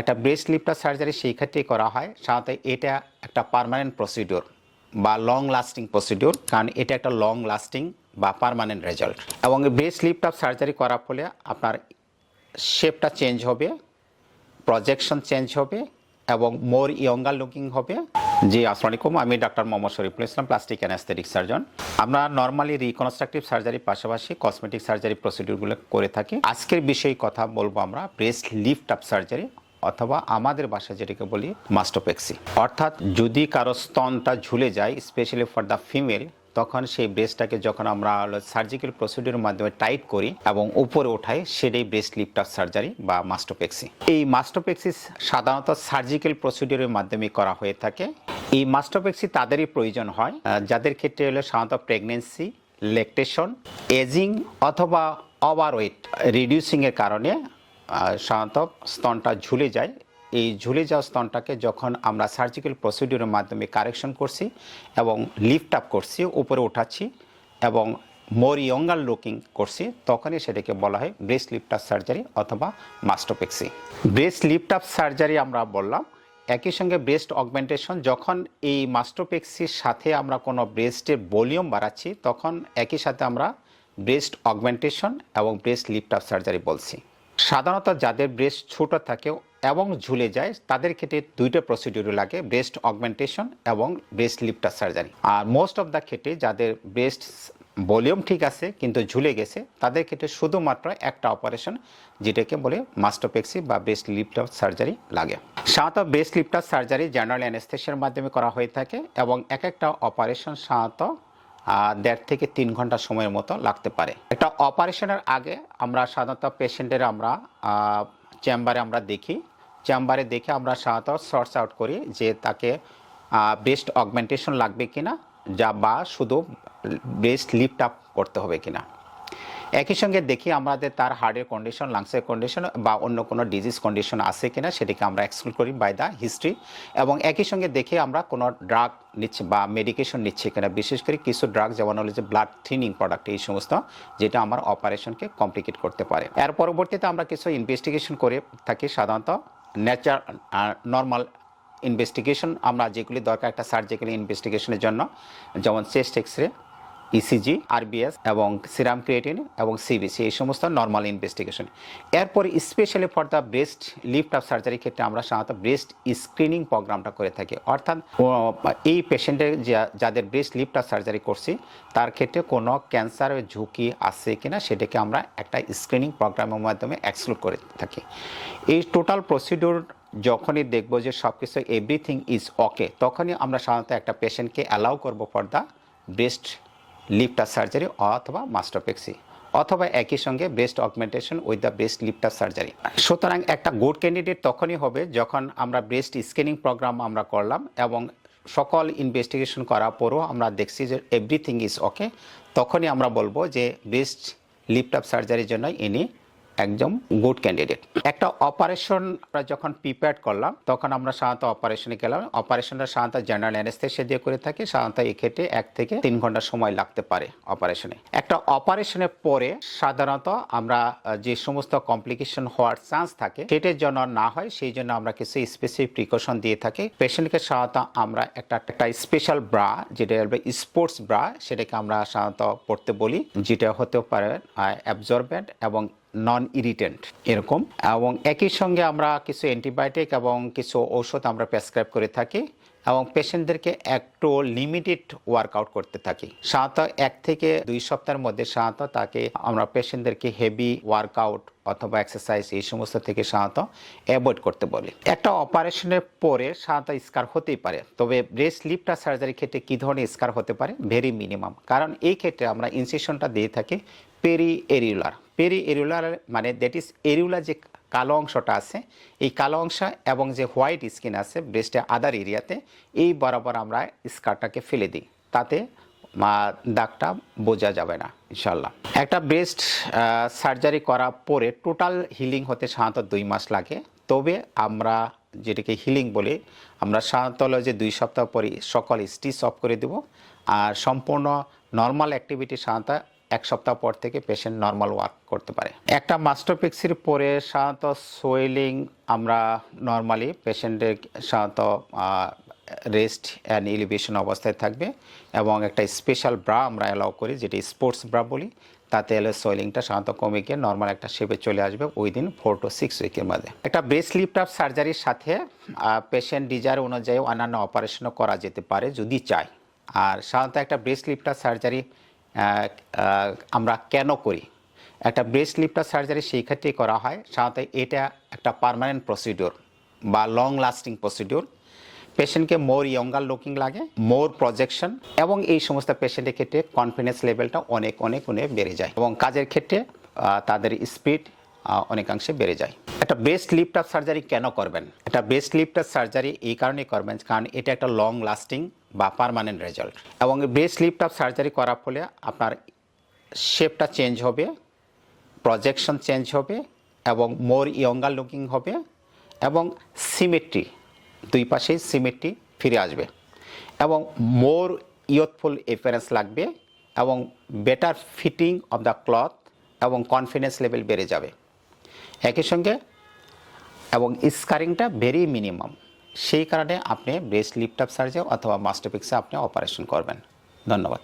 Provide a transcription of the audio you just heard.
একটা breast lifter surgery সেই ক্ষেত্রেই করা হয়। সাধারণত এটা একটা পারমানেন্ট প্রসিডিওর বা লং লাস্টিং প্রসিডিওর কারণ এটা একটা লং লাস্টিং বা পার্মানেন্ট রেজাল্ট এবং ব্রেস্ট লিফট সার্জারি করার ফলে আপনার শেপটা চেঞ্জ হবে প্রজেকশন চেঞ্জ হবে এবং মোর ইয়ঙ্গার লুকিং হবে। জি আলাইকুম আমি doctor Mohammad Shariful Islam plastic anaesthetic surgeon আমরা নর্মালি রিকনস্ট্রাকটিভ সার্জারির পাশাপাশি কসমেটিক সার্জারি প্রসিডিউরগুলো করে থাকি। আজকের বিষয়ে কথা বলব আমরা ব্রেস্ট লিফট আপ সার্জারি অথবা আমাদের বাসায় যেটাকে বলি মাস্টোপেক্সি। অর্থাৎ যদি কারও স্তনটা ঝুলে যায় স্পেশালি ফর দ্য ফিমেল তখন সেই ব্রেস্টটাকে যখন আমরা সার্জিক্যাল প্রসিডিউরের মাধ্যমে টাইট করি এবং উপরে ওঠাই, সেটাই ব্রেস্ট লিফট আপ সার্জারি বা মাস্টোপেক্সি। এই মাস্টোপেক্সি সাধারণত সার্জিক্যাল প্রসিডিউরের মাধ্যমে করা হয়ে থাকে। এই মাস্টোপেক্সি তাদেরই প্রয়োজন হয় যাদের ক্ষেত্রে হলো সাধারণত প্রেগনেন্সি লেকটেশন এজিং অথবা ওভারওয়েট রিডিউসিংয়ের কারণে সাধারণত স্তনটা ঝুলে যায়। এই ঝুলে যাওয়া স্তনটাকে যখন আমরা সার্জিক্যাল প্রসিডিউরের মাধ্যমে কারেকশন করছি এবং লিফট আপ করছি, উপরে উঠাচ্ছি এবং মোর ইয়ঙ্গার লুকিং করছি, তখনই সেটাকে বলা হয় ব্রেস্ট লিফট আপ সার্জারি অথবা mastopexy breast lift up surgery আমরা বললাম, একই সঙ্গে ব্রেস্ট অগমেন্টেশন যখন এই মাস্টোপেক্সির সাথে আমরা কোনো ব্রেস্টের ভলিউম বাড়াচ্ছি, তখন একই সাথে আমরা ব্রেস্ট অগমেন্টেশন এবং ব্রেস্ট লিফট আপ সার্জারি বলছি। সাধারণত যাদের ব্রেস্ট ছোট থাকে এবং ঝুলে যায়, তাদের ক্ষেত্রে দুইটা প্রসিডিউর লাগে ব্রেস্ট অগমেন্টেশন এবং ব্রেস্ট লিফটার সার্জারি আর মোস্ট অফ দ্য ক্ষেত্রে যাদের ব্রেস্ট ভলিউম ঠিক আছে, কিন্তু ঝুলে গেছে, তাদের ক্ষেত্রে শুধুমাত্র একটা অপারেশন যেটাকে বলে মাস্টোপেক্সি বা ব্রেস্ট লিফটার সার্জারি লাগে। সাধারণত ব্রেস্ট লিফটার সার্জারি জেনারেল অ্যানেস্থেশিয়ার মাধ্যমে করা হয়ে থাকে এবং এক একটা অপারেশন সাধারণত দেড় থেকে তিন ঘণ্টা সময়ের মতো লাগতে পারে। একটা অপারেশনের আগে আমরা সাধারণত পেশেন্টের আমরা চেম্বারে আমরা দেখি। চেম্বারে দেখে আমরা সাধারণত সর্টস আউট করি যে তাকে ব্রেস্ট অগমেন্টেশন লাগবে কিনা, যা বা শুধু ব্রেস্ট লিফট আপ করতে হবে কিনা। একই সঙ্গে দেখি আমাদের তার হার্টের কন্ডিশন লাংসের কন্ডিশন বা অন্য কোনো ডিজিজ কন্ডিশন আছে কিনা সেটিকে আমরা এক্সক্লুড করি বাই দ্য হিস্ট্রি এবং একই সঙ্গে দেখি আমরা কোনো ড্রাগ নিচ্ছি বা মেডিকেশন নিচ্ছি কিনা। বিশেষ করে কিছু ড্রাগ যেমন হলো যে ব্লাড থিনিং প্রোডাক্ট এই সমস্ত যেটা আমার অপারেশনকে কমপ্লিকেট করতে পারে। এর পরবর্তীতে আমরা কিছু ইনভেস্টিগেশন করে থাকি সাধারণত নেচার নর্মাল ইনভেস্টিগেশন আমরা যেগুলি দরকার একটা সার্জিক্যাল ইনভেস্টিগেশনের জন্য, যেমন chest X ray ECG RBS এবং সিরাম ক্রিয়েটিন এবং সিবিসি এই সমস্ত নর্মাল ইনভেস্টিগেশন এরপর specially for the breast lift up surgery ক্ষেত্রে আমরা সাধারণত ব্রেস্ট স্ক্রিনিং প্রোগ্রামটা করে থাকি। অর্থাৎ এই পেশেন্টের যাদের ব্রেস্ট লিফট আপ সার্জারি করছি, তার ক্ষেত্রে কোনো ক্যান্সারের ঝুঁকি আছে কিনা সেটাকে আমরা একটা স্ক্রিনিং প্রোগ্রামের মাধ্যমে এক্সক্লুড করে থাকি। এই টোটাল প্রসিডিউর যখনই দেখব যে সব কিছু এভরিথিং ইজ ওকে তখনই আমরা সাধারণত একটা পেশেন্টকে অ্যালাউ করব for the breast lifter surgery অথবা মাস্টোপেক্সি অথবা একই সঙ্গে breast augmentation with the breast lifter surgery. সুতরাং একটা গুড ক্যান্ডিডেট তখনই হবে যখন আমরা ব্রেস্ট স্ক্রিনিং প্রোগ্রাম আমরা করলাম এবং সকল ইনভেস্টিগেশন করার পরও আমরা দেখছি যে এভরিথিং ইজ ওকে তখনই আমরা বলব যে ব্রেস্ট লিপটাপ সার্জারির জন্য ইনি একদম গুড ক্যান্ডিডেট একটা অপারেশন আমরা যখন প্রিপেয়ার করলাম, তখন আমরা সাধারণত অপারেশনে গেলাম। অপারেশনটা সাধারণত জেনারেল অ্যানেস্থেশিয়া দিয়ে করে থাকি। সাধারণত এক্ষেত্রে এক থেকে তিন ঘণ্টা সময় লাগতে পারে অপারেশনে একটা অপারেশনের পরে সাধারণত আমরা যে সমস্ত কমপ্লিকেশন হওয়ার চান্স থাকে, সেটার জন্য না হয়, সেই জন্য আমরা কিছু স্পেসিফিক প্রিকশন দিয়ে থাকি। পেশেন্টকে সাধারণত আমরা একটা একটা স্পেশাল ব্রা যেটা স্পোর্টস ব্রা সেটাকে আমরা সাধারণত পড়তে বলি, যেটা হতে পারে অ্যাবজর্বেন্ট এবং নন ইরিটেন্ট এরকম। এবং একই সঙ্গে আমরা কিছু অ্যান্টিবায়োটিক এবং কিছু ঔষধ আমরা প্রেসক্রাইব করে থাকি এবং পেশেন্টদেরকে একটু লিমিটেড ওয়ার্কআউট করতে থাকি। সাধারণত এক থেকে দুই সপ্তাহের মধ্যে সাধারণত তাকে আমরা পেশেন্টদেরকে হেভি ওয়ার্কআউট অথবা এক্সারসাইজ এই সমস্ত থেকে সাধারণত অ্যাভয়েড করতে বলি। একটা অপারেশনের পরে সাধারণত স্কার হতেই পারে। তবে ব্রেস্ট লিফটার সার্জারির ক্ষেত্রে কী ধরনের স্কার হতে পারে? Very minimum. কারণ এই ক্ষেত্রে আমরা ইনসেশনটা দিয়ে থাকি পেরি এরিউলার পেরি এরিউলার মানে দ্যাট ইজ এরিউলার যে কালো অংশটা আছে, এই কালো অংশ এবং যে হোয়াইট স্কিন আছে ব্রেস্টের আদার এরিয়াতে এই বরাবর আমরা স্কারটাকে ফেলে দিই। তাতে দাগটা বোঝা যাবে না ইনশাল্লাহ একটা ব্রেস্ট সার্জারি করার পরে টোটাল হিলিং হতে সাধারণত দুই মাস লাগে। তবে আমরা যেটাকে হিলিং বলি, আমরা সাধারণত যে দুই সপ্তাহ পরে সকল স্টিচ অফ করে দেব। আর সম্পূর্ণ নর্মাল অ্যাক্টিভিটি সাধারণত এক সপ্তাহ পর থেকে পেশেন্ট নর্মাল ওয়ার্ক করতে পারে। একটা মাস্টোপিক্সির পরে সাধারণত সোয়েলিং আমরা নর্মালি পেশেন্টের সাধারণত রেস্ট অ্যান্ড ইলিভেশন অবস্থায় থাকবে এবং একটা স্পেশাল ব্রা আমরা অ্যালাউ করি, যেটি স্পোর্টস ব্রা বলি, তাতে এলে সোয়েলিংটা সাধারণত কমে গিয়ে নর্মাল একটা শেপে চলে আসবে উইদিন ফোর টু সিক্স উইকের মধ্যে। একটা ব্রেস্ট লিফট আপ সার্জারির সাথে পেশেন্ট ডিজায়ার অনুযায়ী অন্যান্য অপারেশনও করা যেতে পারে যদি চায়। আর সাধারণত একটা ব্রেস্ট লিফট আপ সার্জারি আমরা কেন করি? একটা ব্রেস্ট লিফট আপ সার্জারি সেই ক্ষেত্রেই করা হয়, সাধারণত এটা একটা পার্মানেন্ট প্রসিডিওর বা লং লাস্টিং প্রসিডিওর পেশেন্টকে মোর ইয়ঙ্গার লুকিং লাগে মোর প্রজেকশন এবং এই সমস্ত পেশেন্টের ক্ষেত্রে কনফিডেন্স লেভেলটা অনেক অনেক অনেক বেড়ে যায় এবং কাজের ক্ষেত্রে তাদের স্পিড অনেকাংশে বেড়ে যায়। একটা বেস্ট লিফট আপ সার্জারি কেন করবেন? একটা বেস্ট লিফট আপ সার্জারি এই কারণেই করবেন কারণ এটা একটা লং লাস্টিং বা পার্মানেন্ট রেজাল্ট এবং বেস্ট লিফট সার্জারি করার ফলে আপনার শেপটা চেঞ্জ হবে প্রজেকশন চেঞ্জ হবে, এবং মোর ইয়ঙ্গার লুকিং হবে, এবং সিমেট্রি দুই পাশেই সিমেট্রি ফিরে আসবে। এবং মোর ইয়থফুল এফারেন্স লাগবে, এবং better fitting of the cloth এবং কনফিডেন্স লেভেল বেড়ে যাবে। একই সঙ্গে, এবং স্কারিংটা ভেরি মিনিমাম সেই কারণে আপনি ব্রেস্ট লিফট সার্জে অথবা মাস্টোপিক্সে আপনি অপারেশন করবেন। ধন্যবাদ।